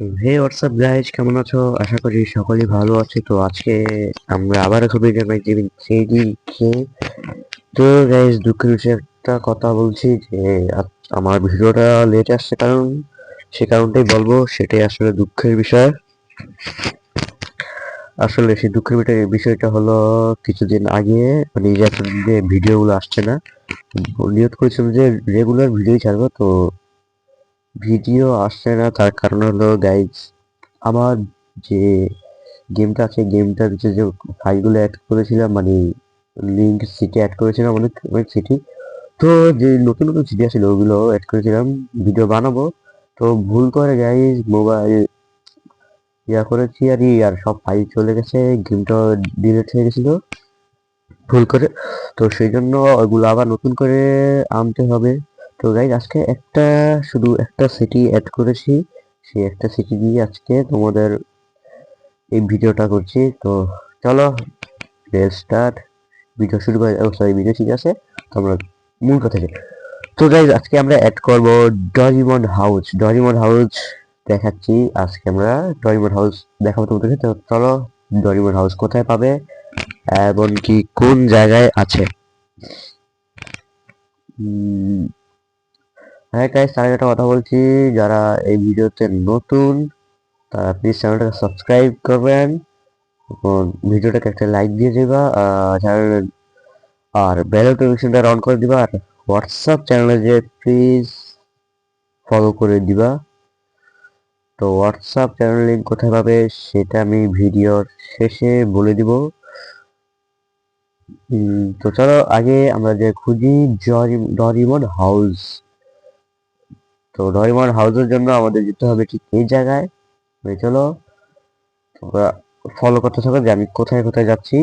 হে WhatsApp guys কেমন আছো? আশা করি সকলেই ভালো আছে। তো আজকে আমরা আবার একটা ভিডিও পাইছি সেইটি খেয়ে তো গাইজ দুঃখের বিষয়ে একটা কথা বলছি যে আমার ভিডিওটা লেট আসছে কারণ, সে কারণটাই বলব, সেটাই আসলে দুঃখের বিষয়। আসলে সেই দুঃখের বিষয়- বিষয়টা হলো কিছুদিন আগে মানে যে ভিডিওগুলো আসছে না, নিয়ত করেছিলাম যে রেগুলার ভিডিও ছাড়বো, তো ভিডিও আসছে না, তার কারণ হলো গাইজ আমার যে গেমটা আছে গেমটার যে ফাইলগুলো অ্যাড করেছিলাম মানে লিঙ্ক সিটি অ্যাড করেছিলাম, অনেক অনেক সিটি তো যে নতুন নতুন সিটি আছিল ওগুলো অ্যাড করেছিলাম ভিডিও বানাবো। তো ভুল করে গাইজ মোবাইল ইয়া করেছি, আর আর সব ফাইল চলে গেছে গেমটা ডিলেট হয়ে গেছিল। ভুল করে, তো সেই জন্য ওগুলো আবার নতুন করে আনতে হবে। তো গাইজ আজকে একটা শুধু একটা সিটি অ্যাড করেছি। সেই একটা সিটি দিয়ে আজকে তোমাদের এই ভিডিওটা করছি। তো চলো স্টার্ট ভিডিও শুরু করে সরি ভিডিও ঠিক আছে। তো আমরা মূল কথা। তো গাইজ আজকে আমরা অ্যাড করব ডরিমন হাউস ডরিমন হাউস দেখাচ্ছি আজকে আমরা। ডরিমন হাউস দেখাবো তোমাদেরকে। তো চলো ডরিমন হাউস কোথায় পাবে এবং কি কোন জায়গায় আছে? হ্যাঁ গাইজ তার একটা কথা বলছি, যারা এই ভিডিওতে নতুন, তারা প্লিজ চ্যানেলটাকে সাবস্ক্রাইব করবেন ভিডিওটাকে একটা লাইক দিয়ে দিবা, আর বেল নোটিফিকেশনটা অন করে দিবা, আর হোয়াটসঅ্যাপ চ্যানেলে যে প্লিজ ফলো করে দিবা। তো হোয়াটসঅ্যাপ চ্যানেল লিঙ্ক কোথায় পাবে, সেটা আমি ভিডিওর শেষে বলে দিব। তো চলো, আগে আমরা যে খুঁজি ডরিমন হাউস তো ডরিমন হাউসের জন্য আমাদের যেতে হবে ঠিক এই জায়গায়। চলো, তোমরা ফলো করতে থাকো যে আমি কোথায় কোথায় যাচ্ছি।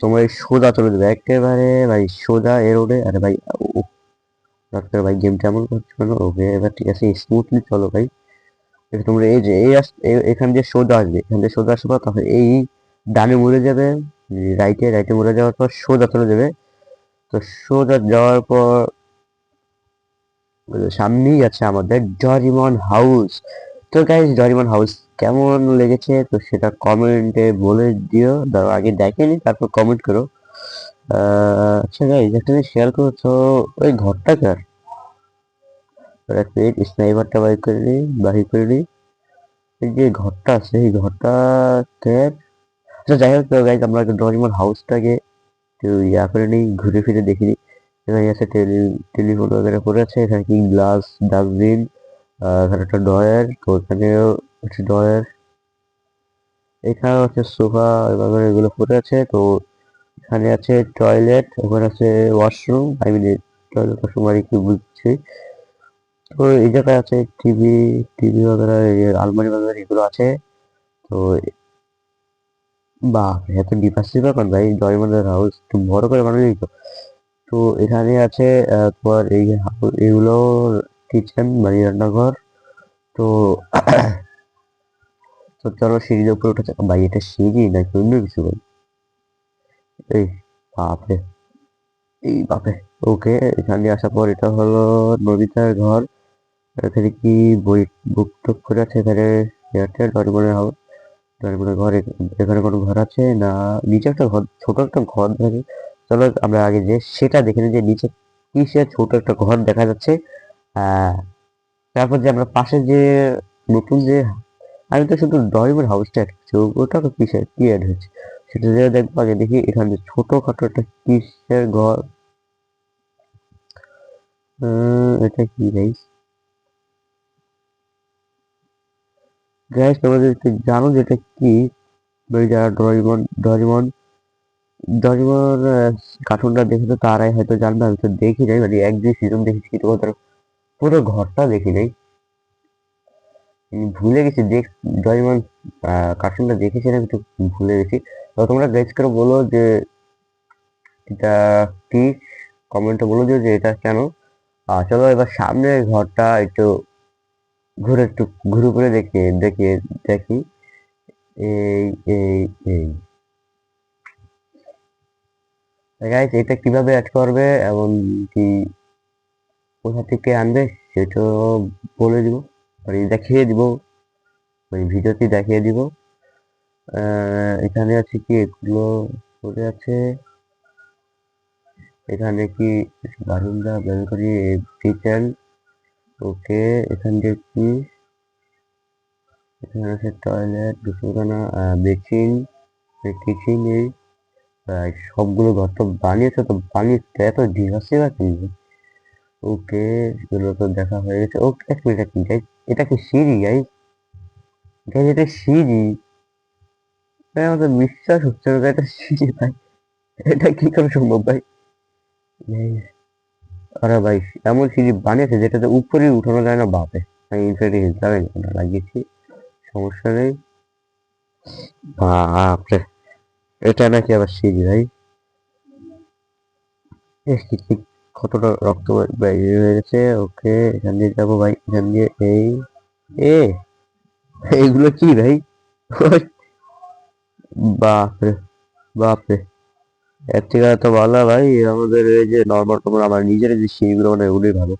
তোমার এই সোজা চলে দেবে একেবারে ভাই সোজা এ। রোডে আরে ভাই ডাক্তার ভাই গেমটা এমন করছ কেন? ওকে, এবার ঠিক আছে স্মুথলি চলো ভাই। তোমরা এই যে, এই এখান দিয়ে সোজা আসবে। এখান দিয়ে সোজা আসবে তখন এই ডানে মরে যাবে। রাইটে রাইটে মুড়ে যাওয়ার পর সোজা চলে যাবে। তো সোজা যাওয়ার পর সামনেই আছে আমাদের ডরিমন হাউস। তো গাইজ ডরিমন হাউস কেমন লেগেছে? তো সেটা কমেন্টে বলে দিও। দাঁড়াও আগে দেখেনি তারপর কমেন্ট করো। আচ্ছা গাইজ জিনিস শেয়ার করো তো ওই ঘরটা কার? এক মিনিট স্নাইপারটা বাই করে নিই বাহির করে নিই যে ঘরটা আছে, এই ঘরটা আচ্ছা যাই হোক তো গাইজ আমরা ডরিমন হাউসটাকে তো ইয়া করে নিই, ঘুরে ফিরে দেখিনি এখানে আছে টেলিফোন ওখানে পড়ে আছে, এখানে কি গ্লাস ডাস্টবিন এখানে একটা ডয়ার তো এখানেও একটা ডয়ার এখানেও আছে সোফা এবার এগুলো পড়ে আছে, তো এখানে আছে টয়লেট ওখানে আছে washroom I mean toilet washroom আর কি বুঝছি? তো এই জায়গায় আছে টিভি টিভি বাগেরা আলমারি বাজার এগুলো আছে, তো বাহ, এত ডিফারেন্সিভ ব্যাপার ভাই ডরিমনের হাউস বড় করে বানালি তো। তো এখানে আছে তোমার এই এগুলো কিচেন মানে রান্নাঘর। তো তো চলো সিঁড়ির উপরে উঠে ভাই, এটা সিঁড়ি নাকি অন্য কিছু ভাই? এই বাপরে এই বাপরে। ওকে এখানে আসার পর এটা হলো নবিতার ঘর। এখানে কি বই বুক টুক করে আছে এখানে একটা ডরিমনের হাউস ডরিমনের ঘর, এখানে কোনো ঘর আছে? না, নিচে একটা ঘর, ছোট একটা ঘর থাকে চলো আমরা আগে যে সেটা দেখে নিই যে নিচে কিসের ছোট একটা ঘর দেখা যাচ্ছে। আহ তারপর যে আমরা পাশে যে নতুন যে, আমি তো শুধু ডরিমন হাউসটা করছি ওটা তো কিসের, কি অ্যাড হয়েছে? সেটা যে দেখব, আগে দেখি এখানে ছোটখাটো একটা কিসের ঘর। এটা কি গাইস যদি একটু জানো যে এটা কি যারা ডরিমন ডরিমন ডরিমন কার্টুনটা দেখে তো তারাই হয়তো জানবে, আমি তো দেখি নাই মানে এক দুই সিজন দেখেছি, কিন্তু ওদের পুরো ঘরটা দেখি নাই। ভুলে গেছি, দেখ ডরিমন কার্টুনটা দেখেছিলাম একটু ভুলে গেছি। তো তোমরা গেস করে বলো যে, এটা কি? কমেন্টে বলে দিও যে এটা কেন? আর চলো এবার সামনে ঘরটা একটু ঘুরে একটু, ঘুরে ঘুরে দেখি দেখি দেখি। এই এই এই। গাইস এটা কীভাবে অ্যাড করবে এবং কি কোথা থেকে আনবে সেটাও বলে দিব মানে দেখিয়ে দিব, ওই ভিডিওতে দেখিয়ে দিব। এখানে আছে কি? এগুলো পড়ে আছে। এখানে কি? বারান্দা ব্যালকনি কিচেন ওকে, এখান দিয়ে কি? এখানে আছে টয়লেট দুপুরখানা বেসিন কিচেন এই সবগুলো ঘর তো বানিয়েছে তো বানিয়েছে, এত বা কিন্তু ওকে, এগুলো তো দেখা হয়ে গেছে। ওকে, এক মিনিট এক মিনিট এটা কি সিঁড়ি গাইস গাইস এটা সিঁড়ি? ভাই আমাদের বিশ্বাস হচ্ছে না, এটা সিঁড়ি, ভাই। এটা কি করে সম্ভব, ভাই? আরে ভাই, এমন সিঁড়ি বানিয়েছে যেটাতে উপরে উঠানো যায় না বাপে আমি ইনফিনিটি হিসাবে লাগিয়েছি, সমস্যা নেই। বাপরে, এটা নাকি আবার সিঁড়ি ভাই? কতটা রক্ত বেরিয়ে হয়ে গেছে? ওকে, এখান দিয়ে যাব ভাই, এখান দিয়ে এই, এ এইগুলো কি ভাই? বাপরে বাপরে। এর থেকে তো ভালো ভাই, আমাদের এই যে নর্মাল তোমার আমার নিজের যে সিঁড়িগুলো মানে ওগুলোই ভালো।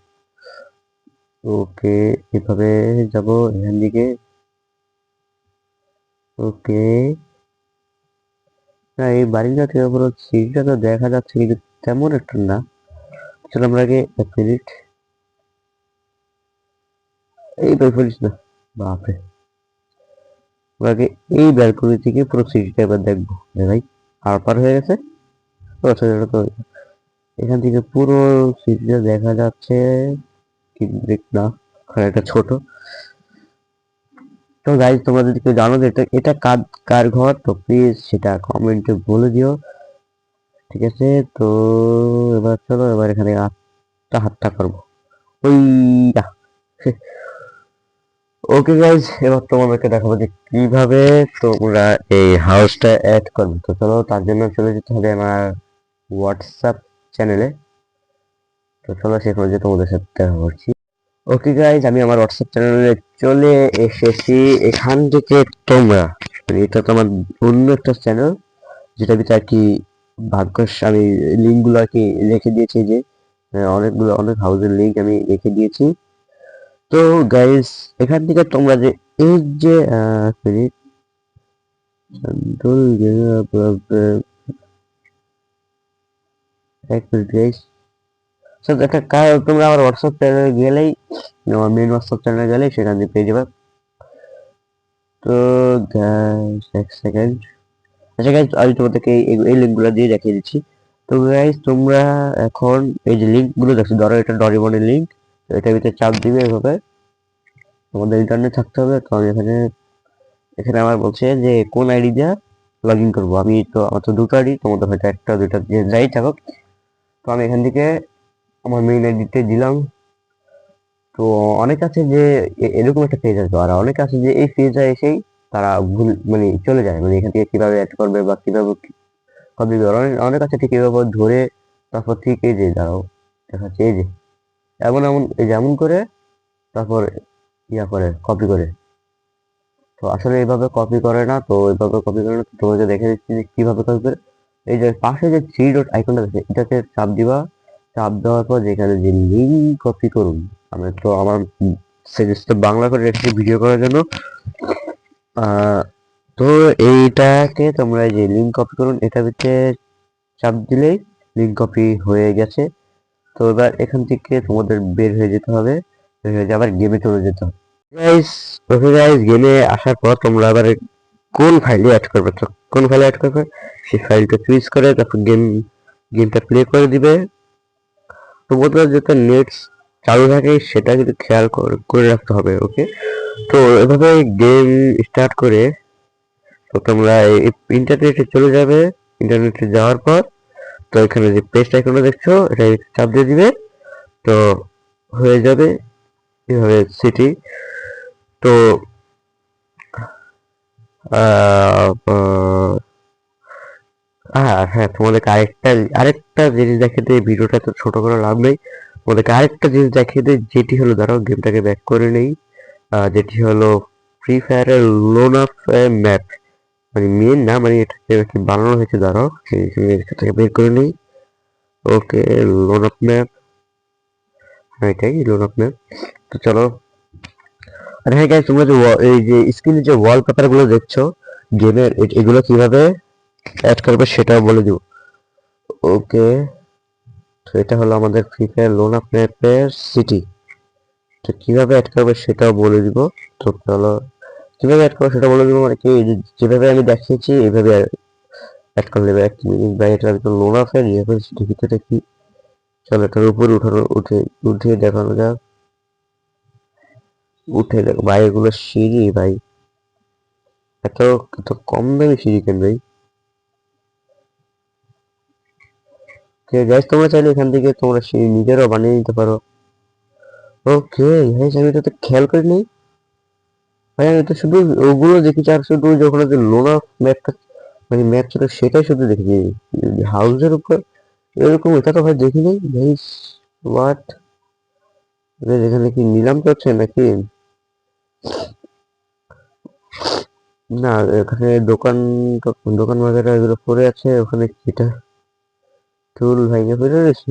ওকে, এভাবে যাব এখান দিকে। ওকে। না, এই বাড়িটা থেকে পুরো তো দেখা যাচ্ছে, কিন্তু তেমন একটা না। চলো আমরা আগে এক মিনিট। এই করিস না। বাপরে। আমরা আগে এই ব্যালকনি থেকে পুরো সিঁড়িটা এবার দেখব। ভাই, আর পার হয়ে গেছে? এখান থেকে পুরো সিঁড়িটা দেখা যাচ্ছে। না ওখানে ছোট। তো গাইজ তোমরা যদি কেউ জানো এটা এটা কার কার ঘর? তো প্লিজ সেটা কমেন্টে বলে দিও। ঠিক আছে? তো এবার চলো, এবার এখানে আটটা হাতটা করব। ওই ওকে গাইজ এবার তোমাদেরকে দেখাবো যে কীভাবে তোমরা এই হাউসটা অ্যাড করবে। তো চলো, তার জন্য চলে যেতে হবে আমার হোয়াটসঅ্যাপ চ্যানেলে। তো চলো সেখানে যে তোমাদের সাথে দেখা করছি। ওকে গাইজ আমি আমার হোয়াটসঅ্যাপ চ্যানেলে চলে এসেছি। এখান থেকে তোমরা মানে এটা তো আমার অন্য একটা চ্যানেল, যেটা ভিতরে আর কি ভাগ্যস, আমি লিঙ্কগুলো আর কি রেখে দিয়েছি যে অনেকগুলো, অনেক হাউসের লিঙ্ক আমি রেখে দিয়েছি। তো গাইজ এখান থেকে তোমরা যে, এই যে মিনিট শান্তল এক মিনিট গাইজ তো একটা কাজ তোমরা আমার হোয়াটসঅ্যাপ চ্যানেলে গেলেই আমার মেন হোয়াটসঅ্যাপ চ্যানেলে গেলেই সেখান থেকে পেয়ে যাবে। তো সেকেন্ড আচ্ছা গাইজ আমি তোমাদেরকে এই লিঙ্কগুলো দিয়ে দেখিয়ে দিচ্ছি। তো গাইজ তোমরা এখন এই যে লিঙ্কগুলো দেখছ, ধরো এটা ডরিমনের লিঙ্ক এটার ভিতরে চাপ দিবে এভাবে। তোমাদের ইন্টারনেট থাকতে হবে, তো আমি এখানে এখানে আমার বলছে যে, কোন আইডি দিয়ে লগ ইন করব। আমি তো, আমার তো দুটো আইডি তোমাদের হয়তো একটা, দুইটা, যে যাই থাকুক। তো আমি এখান থেকে আমার মেইন আইডিতে দিলাম। তো অনেক আছে যে এরকম একটা পেজ আসবে আর অনেক আছে যে এই পেজে এসেই তারা ভুল মানে চলে যায়। মানে এখান থেকে কীভাবে অ্যাড করবে বা কীভাবে করবে অনেক আছে ঠিক এভাবে ধরে তারপর ঠিক এই যে দাঁড়াও দেখাচ্ছে এই যে, এমন এমন, এই যে এমন করে তারপর ইয়া করে কপি করে। তো আসলে এইভাবে কপি করে না, তো এইভাবে কপি করে না তোমাকে দেখে দিচ্ছি যে কীভাবে কপি করে। এই যে পাশে যে থ্রি ডট আইকনটা আছে এটাতে চাপ দিবা। চাপ দেওয়ার পর যেখানে যে লিঙ্ক কপি করুন আমি তো আমার সিরিজটা বাংলা করে রেখেছি ভিডিও করার জন্য। তো এইটাকে তোমরা যে লিঙ্ক কপি করুন, এটা ভিতরে চাপ দিলেই লিঙ্ক কপি হয়ে গেছে। তো এবার এখান থেকে তোমাদের বের হয়ে যেতে হবে, বের হয়ে আবার গেমে চলে যেতে হবে। গেমে আসার পর তোমরা আবার কোন ফাইলে অ্যাড করবে? তো কোন ফাইলে অ্যাড করবে? সেই ফাইলটা চুজ করে তারপর গেম গেমটা প্লে করে দিবে। তো তোমাদের যাতে নেট চালু থাকে, সেটা কিন্তু খেয়াল কর- রাখতে হবে ওকে তো এভাবে গেম স্টার্ট করে তো তোমরা ইন্টারনেটে চলে যাবে। ইন্টারনেটে যাওয়ার পর তো এখানে যে পেজটা এখানে দেখছ, এটা চাপ দিয়ে দিবে। তো হয়ে যাবে এভাবে সিটি তো হ্যাঁ হ্যাঁ তোমাদেরকে আরেকটা আরেকটা জিনিস দেখিয়ে দিই, ভিডিওটা তো ছোট করে লাভ নেই। তোমাদেরকে আরেকটা জিনিস দেখিয়ে দিই, যেটি হলো দাঁড়াও গেমটাকে ব্যাক করে নেই। যেটি হলো ফ্রি ফায়ারের লোন অফ ম্যাপ মানে মেন না মানে এটাকে কি বানানো হয়েছে দাঁড়াও এটাকে বের করে নেই। ওকে লোন আপ ম্যাপ হ্যাঁ এটাই লোন আপ ম্যাপ তো চলো আর হ্যাঁ গাইস তোমরা যে এই যে স্ক্রিনে যে ওয়ালপেপারগুলো দেখছ গেমের এগুলো কীভাবে অ্যাড করবে সেটাও বলে দিব। ওকে তো এটা হলো আমাদের ফ্রি ফায়ার লোন আপ ম্যাপের সিটি তো কীভাবে অ্যাড করবে সেটাও বলে দিব। তো চলো, কীভাবে অ্যাড করবে সেটা বলে দিব মানে কি যেভাবে আমি দেখিয়েছি, এইভাবে অ্যাড করে নেবে। এক মিনিট বা এটা একদম লোন যেভাবে সিটি ভিতরে কি? চলো এটার উপরে উঠানো, উঠে উঠে দেখানো যাক। উঠে দেখো, ভাই, এগুলো সিঁড়ি, ভাই। এত এত কম দামি সিঁড়ি কেন ভাই গাইস তোমরা চাইলে এখান থেকে তোমরা সিঁড়ি নিজেরাও বানিয়ে নিতে পারো। ওকে গাইস আমি তো খেয়াল করিনি ভাই, আমি তো শুধু ওগুলো দেখেছি আর শুধু যখন লোনা ম্যাপটা মানে ম্যাপ ছিল, সেটাই শুধু দেখেছি হাউসের উপর এরকম, এটা তো ভাই দেখিনি। গাইস হোয়াট এখানে কি নিলাম করছে নাকি? না, এখানে দোকান দোকান বাজারে এগুলো পড়ে আছে, ওখানে কিটা টুল ভেঙে পড়ে রয়েছে।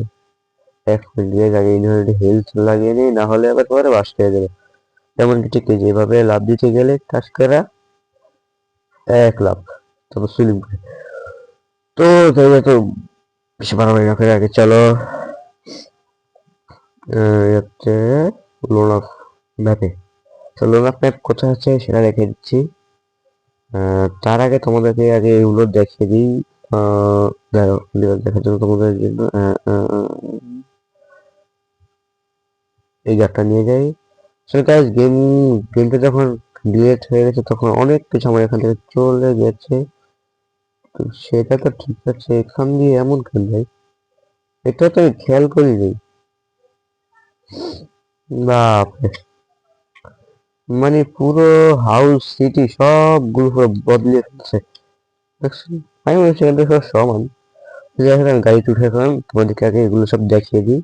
এক মিনিট দিয়ে গাড়ি ইনভার্টার হেলথ লাগিয়ে নিই, না হলে আবার পরে বাস হয়ে যাবে। যেমন কি ঠিক যেভাবে লাভ দিতে গেলে কাজ করা এক লাভ। তারপর সুইমিং করে তো তাই তো বেশি বাড়াবাড়ি না করে আগে চলো। হচ্ছে লোন অফ ম্যাপে তো অফ ম্যাপ কোথায় আছে সেটা রেখে দিচ্ছি। তার আগে তোমাদেরকে আগে এগুলো দিই। দেখো level দেখার জন্য তোমাদের জন্য এই গাড়টা নিয়ে যাই। আসলে গাইস গেম গেমটা যখন ডিলেট হয়ে গেছে তখন অনেক কিছু আমার এখান থেকে চলে গেছে। তো সেটা তো ঠিক আছে এখান দিয়ে এমন কেন ভাই? এটা তো আমি খেয়াল করিনি। বাপরে। মানে পুরো হাউস সিটি সবগুলো পুরো বদলে দেখছেন? আমি মনে হচ্ছে এখান সব সমান। যাই হোক, আমি উঠে গেলাম, তোমাদেরকে আগে এগুলো সব দেখিয়ে দিই।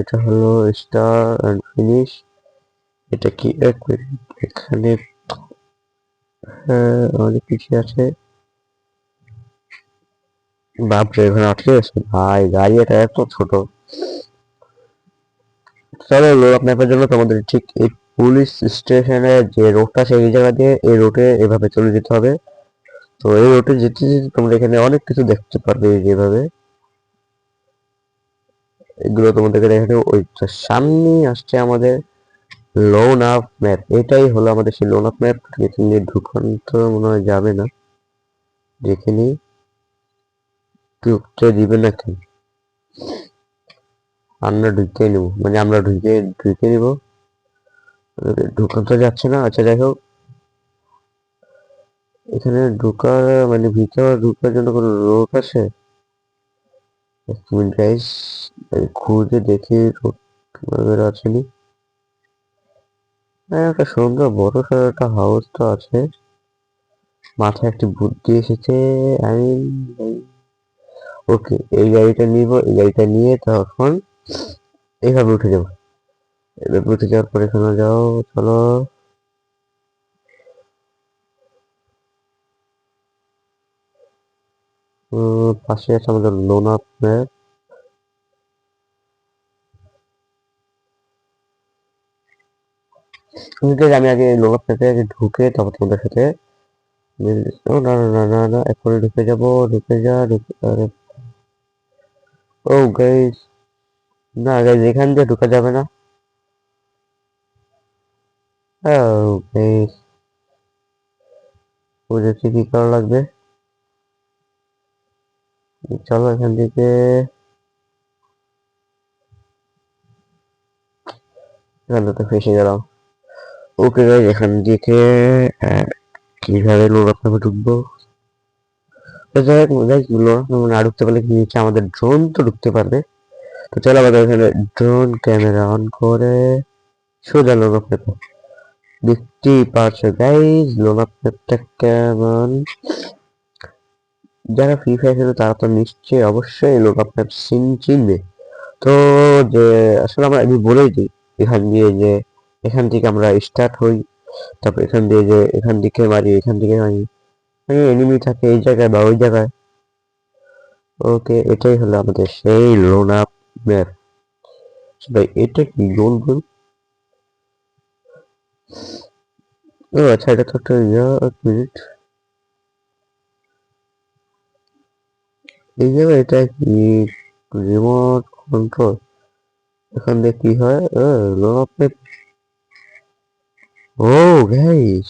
এটা হলো স্টার অ্যান্ড ফিনিশ এটা কি এখানে হ্যাঁ অনেক কিছু আছে। বাপরে, এখানে আটকে গেছে ভাই, গাড়ি এটা এত ছোট। চলো ম্যাপের জন্য তোমাদের ঠিক এই পুলিশ স্টেশনের যে রোডটা সেই জায়গা দিয়ে এই রোডে এভাবে চলে যেতে হবে। তো এই রোডে যেতে যেতে তোমরা এখানে অনেক কিছু দেখতে পারবে যেভাবে। এগুলো তোমাদেরকে দেখাতে ওই সামনে আসছে আমাদের লোন আপ ম্যাপ এটাই হলো আমাদের সেই লোন আপ ম্যাপ এখানে ঢুকান তো মনে হয় যাবে না। যেখানে ঢুকতে দিবে না কেন আমরা ঢুকে নেব। মানে আমরা ঢুকে ঢুকে নিব। ঢুকান তো যাচ্ছে না আচ্ছা যাই হোক। এখানে ঢুকার মানে ভিতরে ঢুকার জন্য কোনো রোড আছে? গাইস খুঁজে দেখি রোড বের আসেনি হ্যাঁ একটা সুন্দর বড় সড়ো একটা হাউস তো আছে। মাথায় একটি বুদ্ধি এসেছে। আমি ওকে, এই গাড়িটা নিব, এই গাড়িটা নিয়ে তখন এইভাবে উঠে যাব। এভাবে উঠে যাওয়ার পরে এখানে যাও, চলো। পাশে আছে আমাদের লোনা ম্যাপ। আমি আগে লোনা ম্যাপে আগে ঢুকে তারপর তোমাদের সাথে না না না না না ঢুকে যাব, ঢুকে যা, ঢুকে ও গাইস না গাইস এখান দিয়ে ঢুকা যাবে না। বুঝেছি কি করা লাগবে? চলো এখান থেকে। ফেসে গেলাম। ওকে গাইস এখান থেকে কীভাবে আপনাকে ঢুকবো? যাই হোক গাইস লোন না ঢুকতে পারলে নিচে আমাদের ড্রোন তো ঢুকতে পারবে। তো চলো আমাদের এখানে ড্রোন ক্যামেরা অন করে সোজা লোন আপনাকে দেখতেই পারছ গাইস লোন আপনারটা কেমন? যারা ফ্রি ফায়ার খেলে তারা তো নিশ্চয়ই অবশ্যই লোক আপনার সিন চিনবে। তো যে, আসলে আমরা আমি বলেই দিই, এখান দিয়ে যে, এখান থেকে আমরা স্টার্ট হই। তারপর এখান দিয়ে যে, এখান থেকে মারি, এখান থেকে মারি। মানে এনিমি থাকে এই জায়গায় বা ওই জায়গায়। ওকে এটাই হলো আমাদের সেই লোনা ম্যাপ। ভাই, এটা কি গোল গোল? ও আচ্ছা এটা তো ইয়া, এক মিনিট। এই জায়গায় এটা কি রিমোট কন্ট্রোল এখান দিয়ে কি হয়? লোনা ম্যাপ ও গাইস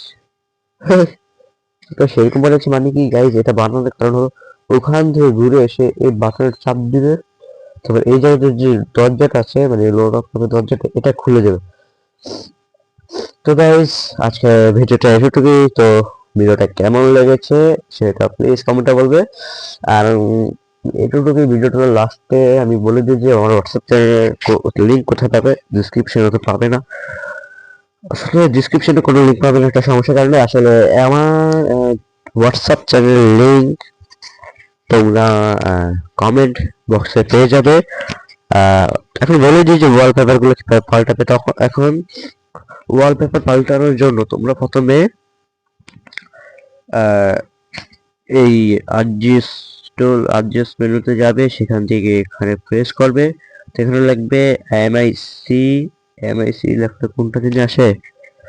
এটা সেরকম হচ্ছে মানে কি গাইস এটা বানানোর কারণ হলো ওখান থেকে ঘুরে এসে এই বাটনের চাপ দিবে। তারপর এই জায়গাতে যে দরজাটা আছে মানে লোড অফ দরজাটা এটা খুলে যাবে তো গাইস আজকে ভিডিওটা এতটুকুই তো ভিডিওটা কেমন লেগেছে সেটা প্লিজ কমেন্টে বলবে। আর উম, ভিডিওটা লাস্টে আমি বলে দিই যে আমার হোয়াটসঅ্যাপ চ্যানেলের লিঙ্ক কোথায় পাবে? ডিসক্রিপশনে তো পাবে না। আসলে ডিসক্রিপশনে কোনো লিঙ্ক পাবে না একটা সমস্যার কারণে। আসলে আমার হোয়াটসঅ্যাপ চ্যানেলের লিঙ্ক তোমরা কমেন্ট বক্সে পেয়ে যাবে। এখন বলে দিই যে ওয়ালপেপারগুলো কীভাবে পাল্টাবে তখন, এখন ওয়ালপেপার পাল্টানোর জন্য তোমরা প্রথমে এই অ্যাডজাস্ট অ্যাডজাস্ট মেনুতে যাবে, সেখান থেকে এখানে প্রেস করবে। তো এখানে লিখবে এমআইসি এমআইসি লেখা কোনটা দিনে আসে?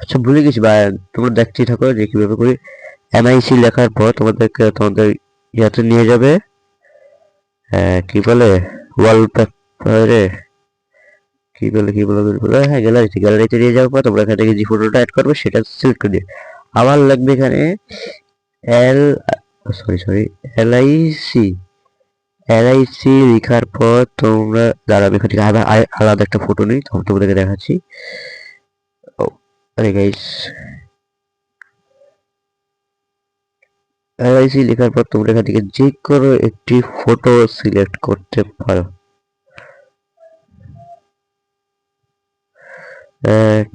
আচ্ছা ভুলে গেছি, বা তোমরা দেখতেই থাকো যে কীভাবে করি। এমআইসি লেখার পর তোমাদেরকে, তোমাদের ইয়াতে নিয়ে যাবে। কি বলে? ওয়ালপেপারে কি বলে কি বলে বলে হ্যাঁ গ্যালারিতে গ্যালারিতে নিয়ে যাওয়ার পর তোমরা এখান থেকে যে ফটোটা অ্যাড করবে সেটা সিলেক্ট করে দিবে আবার লাগবে এখানে L sorry sorry LIC LIC লেখার পর তোমরা দাঁড়াবে এখান থেকে আলাদা একটা ফটো নিই, তোমাদেরকে দেখাচ্ছি। আরে গাইস এলআইসি লেখার পর তোমরা এখান থেকে যে কোনো একটি ফটো সিলেক্ট করতে পারো। এক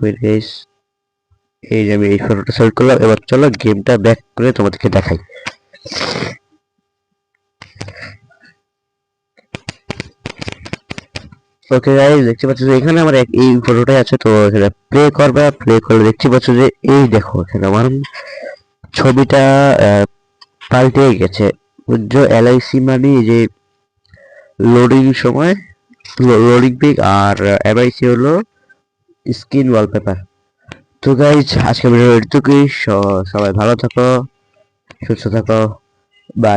এই যে আমি এই ফটোটা সিলেক্ট করলাম, এবার চলো গেমটা ব্যাক করে তোমাদেরকে দেখাই। ওকে গাইস দেখতে পাচ্ছ যে এখানে আমার এই ফটোটাই আছে, তো এখানে প্লে করবে প্লে করলে দেখতে পাচ্ছ যে এই দেখো, এখানে আমার ছবিটা পাল্টে গেছে। এলআইসি মানে যে লোডিং সময় লোডিং পিক আর এমআইসি হলো স্ক্রিন ওয়ালপেপার তো গাইজ আজকে ভিডিও এটুকুই। সবাই ভালো থাকো, সুস্থ থাকো। বাই